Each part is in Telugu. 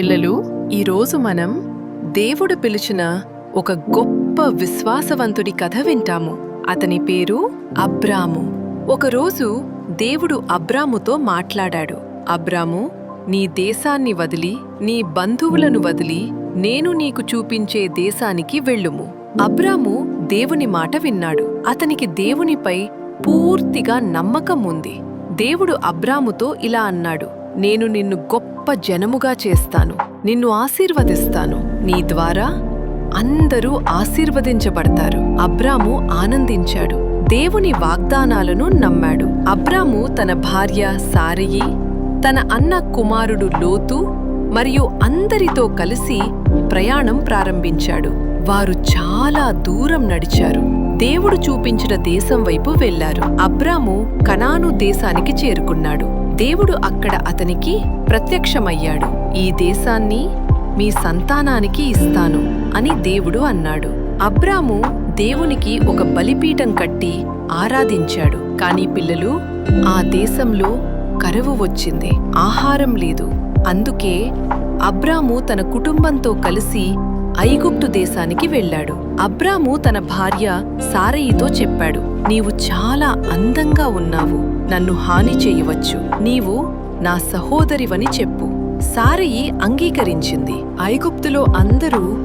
పిల్లలు ఈరోజు మనం దేవుడు పిలిచిన ఒక గొప్ప విశ్వాసవంతుడి కథ వింటాము. అతని పేరు అబ్రాము. ఒకరోజు దేవుడు అబ్రాముతో మాట్లాడాడు. అబ్రాము నీ దేశాన్ని వదిలి నీ బంధువులను వదిలి నేను నీకు చూపించే దేశానికి వెళ్ళుము. అబ్రాము దేవుని మాట విన్నాడు. అతనికి దేవునిపై పూర్తిగా నమ్మకం ఉంది. దేవుడు అబ్రాముతో ఇలా అన్నాడు నేను నిన్ను గొప్ప జనముగా చేస్తాను. నిన్ను ఆశీర్వదిస్తాను. నీ ద్వారా అందరూ ఆశీర్వదించబడతారు. అబ్రాము ఆనందించాడు. దేవుని వాగ్దానాలను నమ్మాడు. అబ్రాము తన భార్య సారయి తన అన్న కుమారుడు లోతు మరియు అందరితో కలిసి ప్రయాణం ప్రారంభించాడు. వారు చాలా దూరం నడిచారు. దేవుడు చూపించిన దేశం వైపు వెళ్ళారు అబ్రాము కనాను దేశానికి చేరుకున్నాడు. దేవుడు అక్కడ అతనికి ప్రత్యక్షమయ్యాడు. ఈ దేశాన్ని మీ సంతానానికి ఇస్తాను అని దేవుడు అన్నాడు. అబ్రాము దేవునికి ఒక బలిపీఠం కట్టి ఆరాధించాడు. కాని పిల్లలు ఆ దేశంలో కరువు వచ్చింది. ఆహారం లేదు. అందుకే అబ్రాము తన కుటుంబంతో కలిసి ఐగుప్తు దేశానికి వెళ్ళాడు. అబ్రాము తన భార్య సారయితో చెప్పాడు నీవు చాలా అందంగా ఉన్నావు. నన్ను హాని చేయవచ్చు. నీవు నా సహోదరివని చెప్పు. సారయి అంగీకరించింది. ఐగుప్తులో అందరూ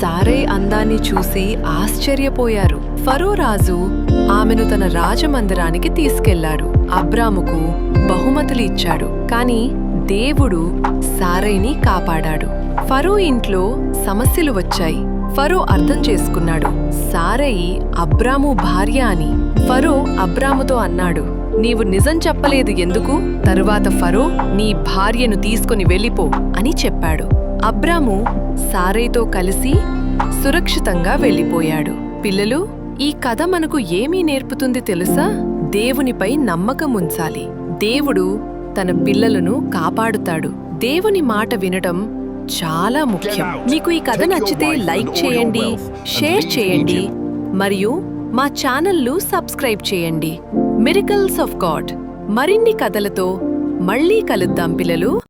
సారే అందాన్ని చూసి ఆశ్చర్యపోయారు. ఫరోరాజు ఆమెను తన రాజమందిరానికి తీసుకెళ్ళాడు. అబ్రాముకు బహుమతులు ఇచ్చాడు. కాని దేవుడు సారైని కాపాడాడు. ఫరో ఇంట్లో సమస్యలు వచ్చాయి. ఫరో అర్థం చేసుకున్నాడు. సారయి అబ్రాము భార్య అని. ఫరో అబ్రాముతో అన్నాడు నీవు నిజం చెప్పలేదు ఎందుకు? తరువాత ఫరో నీ భార్యను తీసుకుని వెళ్ళిపో అని చెప్పాడు. అబ్రాము సారైతో కలిసి సురక్షితంగా వెళ్ళిపోయాడు. పిల్లలు ఈ కథ మనకు ఏమీ నేర్పుతుంది తెలుసా? దేవునిపై నమ్మకం ఉంచాలి. దేవుడు తన పిల్లలను కాపాడుతాడు. దేవుని మాట వినడం చాలా ముఖ్యం. మీకు ఈ కథ నచ్చితే లైక్ చేయండి షేర్ చేయండి మరియు మా ఛానల్ను సబ్స్క్రైబ్ చేయండి. మిరికల్స్ ఆఫ్ గాడ్ మరిన్ని కథలతో మళ్ళీ కలుద్దాం పిల్లలు.